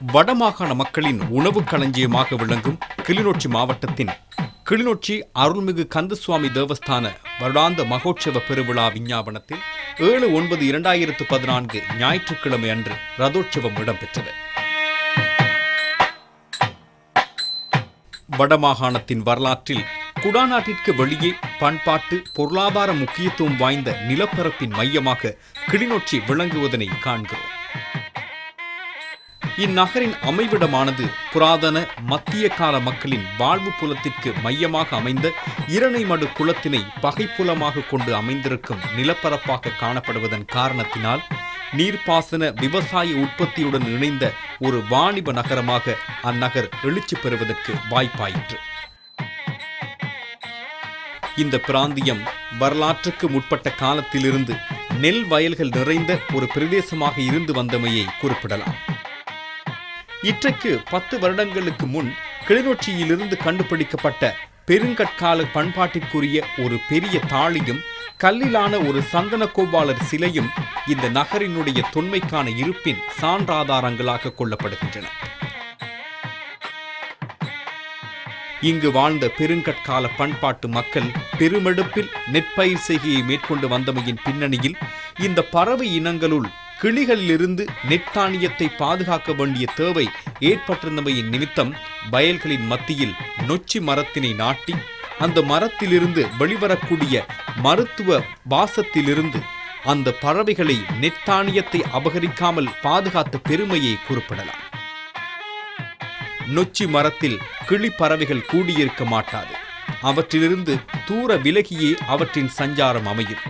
வடமாகாண மக்களின் உணவு களஞ்சியமாக விளங்கும் கிளிநொச்சி மாவட்டத்தின் கிளிநொச்சி அருள்மிகு கந்தசுவாமி தேவஸ்தான வருடாந்த மகோற்சவ பெருவிழா விஞ்ஞாபனத்தில் ஏழு ஒன்பது இரண்டாயிரத்து பதினான்கு ஞாயிற்றுக்கிழமை அன்று ரதோற்சவம் இடம்பெற்றது. வடமாகாணத்தின் வரலாற்றில் குடாநாட்டிற்கு வெளியே பண்பாட்டு பொருளாதார முக்கியத்துவம் வாய்ந்த நிலப்பரப்பின் மையமாக கிளிநொச்சி விளங்குவதனை காண்கிறோம். இந்நகரின் அமைவிடமானது புராதன மத்திய கால மக்களின் வாழ்வு புலத்திற்கு மையமாக அமைந்த இரணைமடு குலத்தினை பகைப்புலமாக கொண்டு அமைந்திருக்கும் நிலப்பரப்பாக காணப்படுவதன் காரணத்தினால் நீர்ப்பாசன விவசாய உற்பத்தியுடன் இணைந்த ஒரு வாணிப நகரமாக அந்நகர் எழுச்சி பெறுவதற்கு வாய்ப்பாயிற்று. இந்த பிராந்தியம் வரலாற்றுக்கு முற்பட்ட காலத்திலிருந்து நெல் வயல்கள் நிறைந்த ஒரு பிரதேசமாக இருந்து வந்தமையை குறிப்பிடலாம். இற்றைக்கு பத்து வருடங்களுக்கு முன் கிளிநொச்சியிலிருந்து கண்டுபிடிக்கப்பட்ட பெருங்கற்கால பண்பாட்டிற்குரிய ஒரு பெரிய தாளியும் கல்லிலான ஒரு சந்தனகோபாலர் சிலையும் இந்த நகரினுடைய தொன்மைக்கான இருப்பின் சான்றாதாரங்களாக கொள்ளப்படுகின்றன. இங்கு வாழ்ந்த பெருங்கற்கால பண்பாட்டு மக்கள் பெருமெடுப்பில் நெற்பயிர் செய்கையை மேற்கொண்டு வந்தமையின் பின்னணியில் இந்த பறவை இனங்களுள் கிளிகளிலிருந்து நெட்டானியத்தை பாதுகாக்க வேண்டிய தேவை ஏற்பட்டிருந்தமையின் நிமித்தம் வயல்களின் மத்தியில் நொச்சி மரத்தினை நாட்டி அந்த மரத்திலிருந்து வெளிவரக்கூடிய மருத்துவ வாசத்திலிருந்து அந்த பறவைகளை நெத்தானியத்தை அபகரிக்காமல் பாதுகாத்த பெருமையை குறிப்பிடலாம். நொச்சி மரத்தில் கிளி பறவைகள் கூடியிருக்க மாட்டாது. அவற்றிலிருந்து தூர விலகியே அவற்றின் சஞ்சாரம் அமையும்.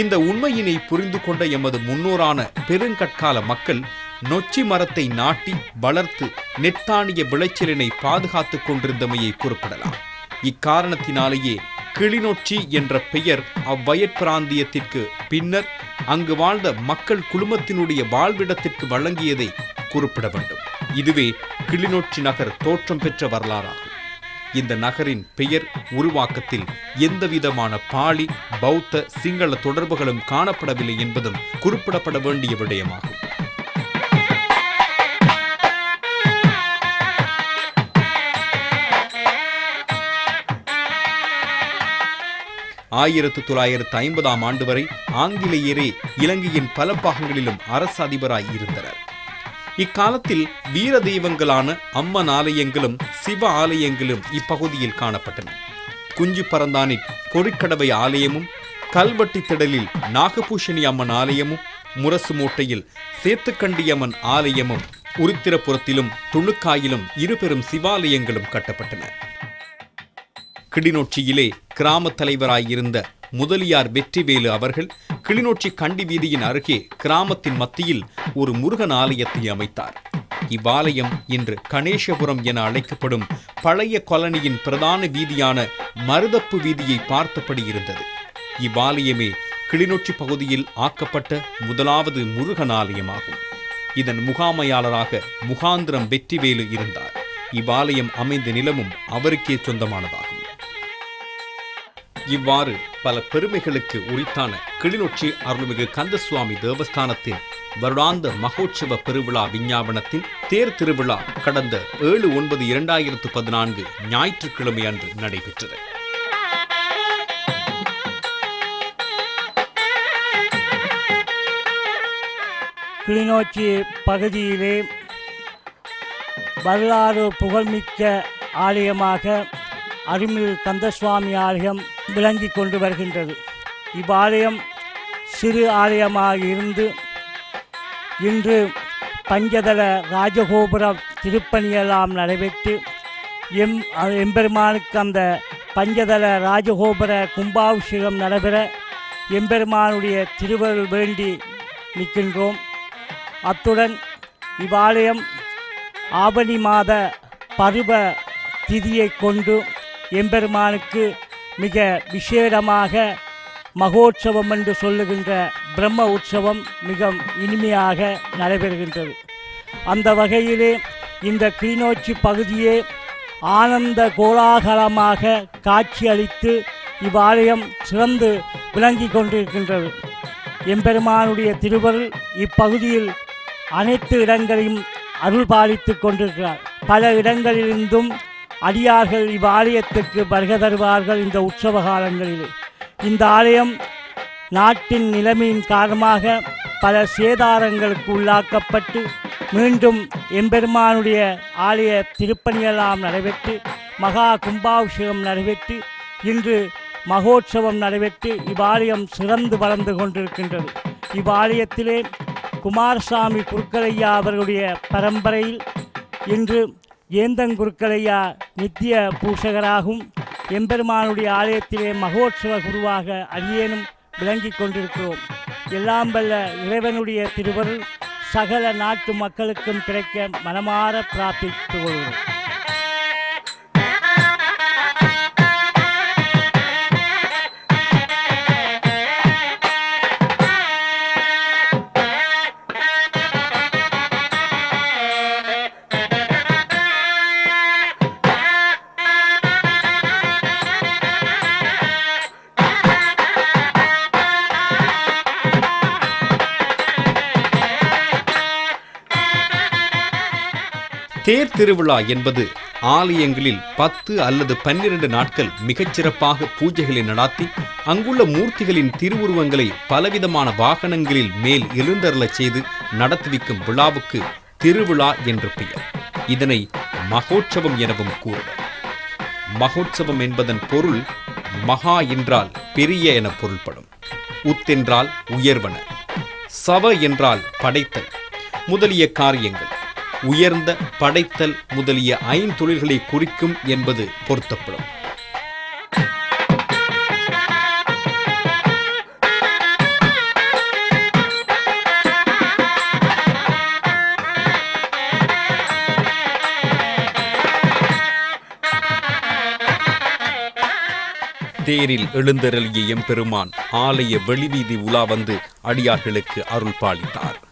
இந்த உண்மையினை புரிந்து கொண்ட எமது முன்னோரான பெருங்கற்கால மக்கள் நொச்சி மரத்தை நாட்டி வளர்த்து நெத்தானிய விளைச்சலினை பாதுகாத்துக் கொண்டிருந்தமையை குறிப்பிடலாம். இக்காரணத்தினாலேயே கிளிநொச்சி என்ற பெயர் அவ்வயற் பிராந்தியத்திற்கு பின்னர் அங்கு வாழ்ந்த மக்கள் குழுமத்தினுடைய வாழ்விடத்திற்கு வழங்கியதை குறிப்பிட வேண்டும். இதுவே கிளிநொச்சி நகர் தோற்றம் பெற்ற வரலாறாகும். இந்த நகரின் பெயர் உருவாக்கத்தில் எந்தவிதமான பாலி பௌத்த சிங்கள தொடர்புகளும் காணப்படவில்லை என்பதும் குறிப்பிடப்பட வேண்டிய விடயமாகும். ஆயிரத்து தொள்ளாயிரத்து ஐம்பதாம் ஆண்டு வரை ஆங்கிலேயரே இலங்கையின் பல பாகங்களிலும் அரசு அதிபராய் இருந்தனர் இக்காலத்தில் வீர தெய்வங்களான அம்மன் ஆலயங்களும் சிவ ஆலயங்களும் இப்பகுதியில் காணப்பட்டன. குஞ்சு பரந்தானில் பொறிக்கடவை ஆலயமும் கல்வெட்டி திடலில் நாகபூஷணி அம்மன் ஆலயமும் முரசு மூட்டையில் சேத்துக்கண்டியம்மன் ஆலயமும் உருத்திரபுரத்திலும் துணுக்காயிலும் இருபெரும் சிவாலயங்களும் கட்டப்பட்டன. கிளிநொச்சியிலே கிராம தலைவராயிருந்த முதலியார் வெற்றிவேலு அவர்கள் கிளிநொச்சி கண்டி வீதியின் அருகே கிராமத்தின் மத்தியில் ஒரு முருகன் ஆலயத்தை அமைத்தார். இவ்வாலயம் இன்று கணேசபுரம் என அழைக்கப்படும் பழைய கொலனியின் பிரதான வீதியான மருதப்பு வீதியை பார்த்தபடி இருந்தது. இவ்வாலயமே கிளிநொச்சி பகுதியில் ஆக்கப்பட்ட முதலாவது முருகன் ஆலயமாகும் இதன் முகாமையாளராக முகாந்திரம் வெற்றிவேலு இருந்தார். இவ்வாலயம் அமைந்த நிலமும் அவருக்கே சொந்தமானதாகும். இவ்வாறு பல பெருமைகளுக்கு உரித்தான கிளிநொச்சி அருள்மிகு கந்தசுவாமி தேவஸ்தானத்தின் வருடாந்த மகோற்சவ பெருவிழா விஞ்ஞாபனத்தின் தேர் திருவிழா கடந்த ஏழு ஒன்பது இரண்டாயிரத்து பதினான்கு ஞாயிற்றுக்கிழமை அன்று நடைபெற்றது. கிளிநொச்சி பகுதியிலே வரலாறு புகழ்மிக்க ஆலயமாக அருள்மிகு கந்தசுவாமி ஆலயம் விளங்கி கொண்டு வருகின்றது. இவ்வாலயம் சிறு ஆலயமாக இருந்து இன்று பஞ்சதள ராஜகோபுர திருப்பணியெல்லாம் நடைபெற்று எம் எம்பெருமானுக்கு அந்த பஞ்சதள ராஜகோபுர கும்பாபிஷேகம் நடைபெற எம்பெருமானுடைய திருவருள் வேண்டி நிற்கின்றோம். அத்துடன் இவ்வாலயம் ஆவணி மாத பருவ திதியை கொண்டு எம்பெருமானுக்கு மிக விசேடமாக மகோற்சவம் என்று சொல்லுகின்ற பிரம்ம உற்சவம் மிக இனிமையாக நடைபெறுகின்றது. அந்த வகையிலே இந்த கிளிநொச்சி பகுதியே ஆனந்த கோலாகலமாக காட்சியளித்து இவ்வாலயம் சிறந்து விளங்கி கொண்டிருக்கின்றது. எம்பெருமானுடைய திருவருள் இப்பகுதியில் அனைத்து இடங்களையும் அருள் பாலித்து கொண்டிருக்கிறார். பல இடங்களிலிருந்தும் அடியார்கள் இவ்வாலயத்துக்கு வருகை தருவார்கள் இந்த உற்சவ காலங்களில். இந்த ஆலயம் நாட்டின் நிலைமையின் காரணமாக பல சேதாரங்களுக்கு உள்ளாக்கப்பட்டு மீண்டும் எம்பெருமானுடைய ஆலய திருப்பணியெல்லாம் நடைபெற்று மகா கும்பாபிஷேகம் நடைபெற்று இன்று மகோற்சவம் நடைபெற்று இவ்வாலயம் சிறந்து வளர்ந்து கொண்டிருக்கின்றது. இவ்வாலயத்திலே குமாரசாமி குருக்கலையா அவர்களுடைய பரம்பரையில் இன்று ஏந்தங்குருக்கலையா நித்திய பூஷகராகவும் எம்பெருமானுடைய ஆலயத்திலே மகோற்சவ குருவாக அடியேனும் விளங்கிக் கொண்டிருக்கிறோம். எல்லாம் வல்ல இறைவனுடைய திருவருள் சகல நாட்டு மக்களுக்கும் கிடைக்க மனமாற பிரார்த்தித்துக் கொள்கிறோம். திருவிழா என்பது ஆலயங்களில் பத்து அல்லது பன்னிரண்டு நாட்கள் மிகச்சிறப்பாக பூஜைகளை நடாத்தி அங்குள்ள மூர்த்திகளின் திருவுருவங்களை பலவிதமான வாகனங்களில் மேல் எழுந்தருளச் செய்து நடத்துவிக்கும் விழாவுக்கு திருவிழா என்று பெயர். இதனை மகோற்சவம் எனவும் கூறுவர் மகோற்சவம் என்பதன் பொருள் மகா என்றால் பெரிய என பொருள்படும். உத்தென்றால் உயர்வன. சவ என்றால் படைத்தல். முதலிய காரியங்கள். உயர்ந்த படைத்தல் முதலிய ஐந்தொழில்களை குறிக்கும் என்பது பொருத்தப்படும். தேரில் எழுந்தருளிய எம்பெருமான் ஆலய வெளிவீதி உலா வந்து அடியார்களுக்கு அருள் பாலித்தார்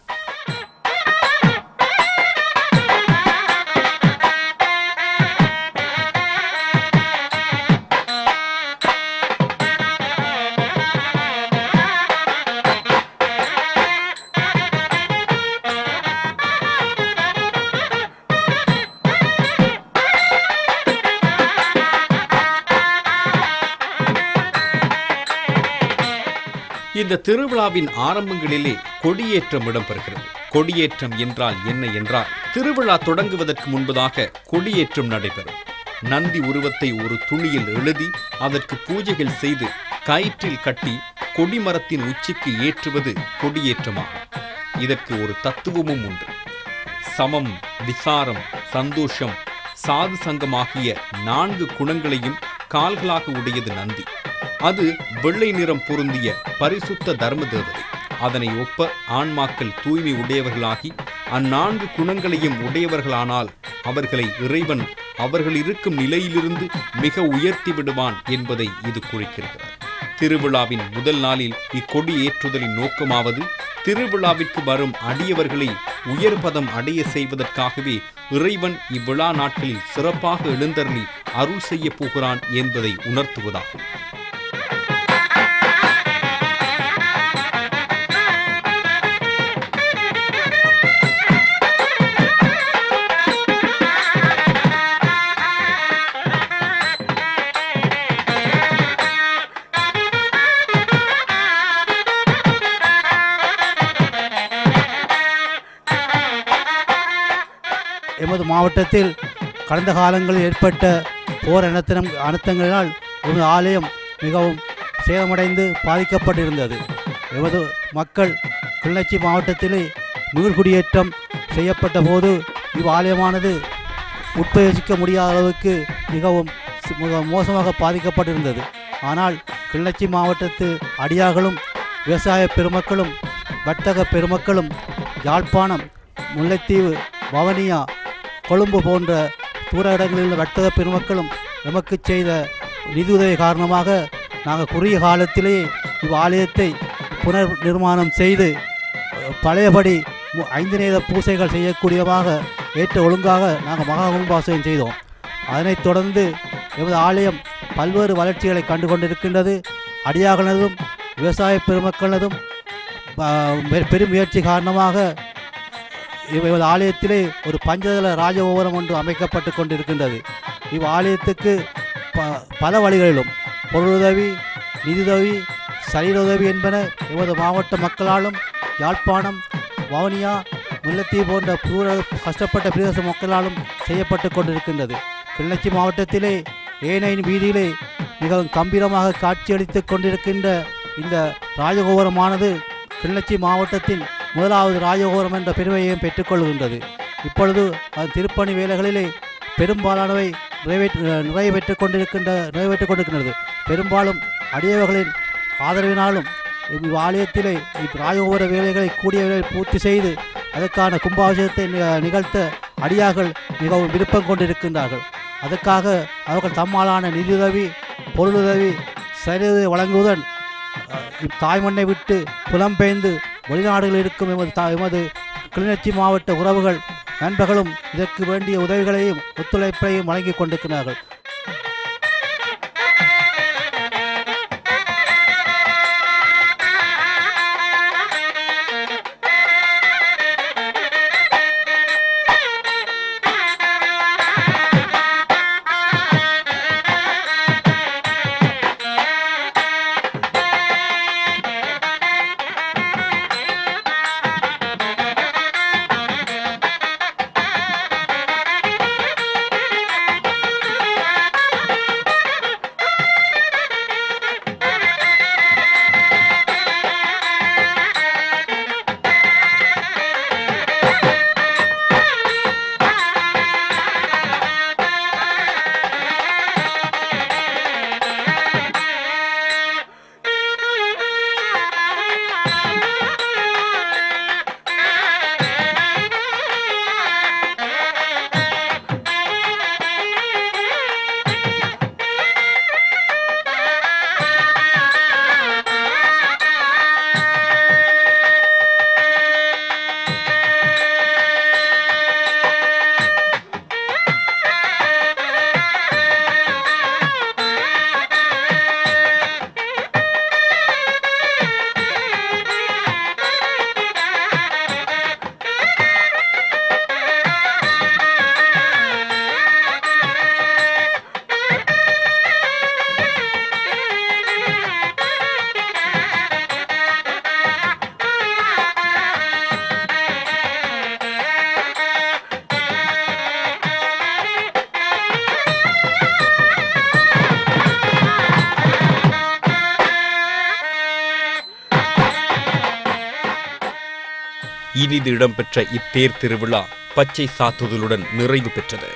இந்த திருவிழாவின் ஆரம்பங்களிலே கொடியேற்றம் இடம்பெறுகிறது. கொடியேற்றம் என்றால் என்ன என்றால் திருவிழா தொடங்குவதற்கு முன்பதாக கொடியேற்றம் நடைபெறும். நந்தி உருவத்தை ஒரு துணியில் எழுதி அதற்கு பூஜைகள் செய்து கயிற்றில் கட்டி கொடிமரத்தின் உச்சிக்கு ஏற்றுவது கொடியேற்றமாகும். இதற்கு ஒரு தத்துவமும் உண்டு. சமம் விசாரம் சந்தோஷம் சாது சங்கமாகிய நான்கு குணங்களையும் கால்களாக உடையது நந்தி. அது வெள்ளை நிறம் பொருந்திய பரிசுத்த தர்ம தேவதை அதனை ஒப்ப ஆன்மாக்கள் தூய்மை உடையவர்களாகி அந்நான்கு குணங்களையும் உடையவர்களானால் அவர்களை இறைவன் அவர்கள் இருக்கும் நிலையிலிருந்து மிக உயர்த்தி விடுவான் என்பதை இது குறிக்கிறது. திருவிழாவின் முதல் நாளில் இக்கொடி ஏற்றுதலின் நோக்கமாவது திருவிழாவிற்கு வரும் அடியவர்களை உயர்பதம் அடைய செய்வதற்காகவே இறைவன் இவ்விழா நாட்களில் சிறப்பாக எழுந்தருளி அருள் செய்ய போகிறான் என்பதை உணர்த்துவதாகும். எமது மாவட்டத்தில் கடந்த காலங்களில் ஏற்பட்ட போர் அனத்தினம் அனர்த்தங்களினால் எமது ஆலயம் மிகவும் சேதமடைந்து பாதிக்கப்பட்டிருந்தது. எமது மக்கள் கிளிநொச்சி மாவட்டத்திலே மீள்குடியேற்றம் செய்யப்பட்ட போது இவ்வாலயமானது உட்பயிற்சிக்க முடியாத அளவுக்கு மிகவும் மோசமாக பாதிக்கப்பட்டிருந்தது. ஆனால் கிளிநொச்சி மாவட்டத்து அடியார்களும் விவசாய பெருமக்களும் வர்த்தக பெருமக்களும் யாழ்ப்பாணம் முல்லைத்தீவு வவனியா கொழும்பு போன்ற தூர இடங்களில் உள்ள வர்த்தக பெருமக்களும் எமக்கு செய்த நிதியுதவி காரணமாக நாங்கள் குறுகிய காலத்திலேயே இவ்வாலயத்தை புனர் நிர்மாணம் செய்து பழையபடி ஐந்து நேர பூசைகள் செய்யக்கூடியதாக ஏற்ற ஒழுங்காக நாங்கள் மகா கும்பாசனம் செய்தோம். அதனைத் தொடர்ந்து எமது ஆலயம் பல்வேறு வளர்ச்சிகளை கண்டு கொண்டிருக்கின்றது அடியார்களதும் விவசாய பெருமக்களதும் பெரும் முயற்சி காரணமாக இவ் ஆலயத்திலே ஒரு பஞ்சதள ராஜகோபுரம் ஒன்று அமைக்கப்பட்டு கொண்டிருக்கின்றது. இவ் ஆலயத்துக்கு ப பல வழிகளிலும் பொருளுதவி நிதியுதவி சரீருதவி என்பன எமது மாவட்ட மக்களாலும் யாழ்ப்பாணம் வவுனியா முல்லைத்தீவு போன்ற பூர கஷ்டப்பட்ட பிரதேச மக்களாலும் செய்யப்பட்டு கொண்டிருக்கின்றது. கிளிநொச்சி மாவட்டத்திலே ஏனையின் வீதியிலே மிகவும் கம்பீரமாக காட்சியளித்து கொண்டிருக்கின்ற இந்த ராஜகோபுரமானது கிளிநொச்சி மாவட்டத்தின் முதலாவது ராஜகோரம் என்ற பெருமையையும் பெற்றுக்கொள்கின்றது. இப்பொழுது அது திருப்பணி வேலைகளிலே பெரும்பாலானவை நிறைவேற்று நிறைவேற்றிக் கொண்டிருக்கின்ற நிறைவேற்றிக் கொண்டிருக்கின்றது. பெரும்பாலும் அடியவர்களின் ஆதரவினாலும் இவ்வாலயத்திலே ஆலயத்திலே ராஜகோபுர வேலைகளை கூடிய பூர்த்தி செய்து அதற்கான கும்பாபிஷேகத்தை நி- நிகழ்த்த அடியார்கள் மிகவும் விருப்பம் கொண்டிருக்கின்றார்கள். அதற்காக அவர்கள் தம்மாலான நிதியுதவி பொருளுதவி சரியுதவி வழங்குவதன் அஹ், இத்தாய்மண்ணை விட்டு புலம்பெயர்ந்து வெளிநாடுகளில் இருக்கும் எமது தா எமது கிளிநொச்சி மாவட்ட உறவுகள் நண்பர்களும் இதற்கு வேண்டிய உதவிகளையும் ஒத்துழைப்பையும் வழங்கி கொண்டிருக்கிறார்கள். இனிது இடம்பெற்ற இத்தேர் திருவிழா பச்சை சாத்துதலுடன் நிறைவு பெற்றது.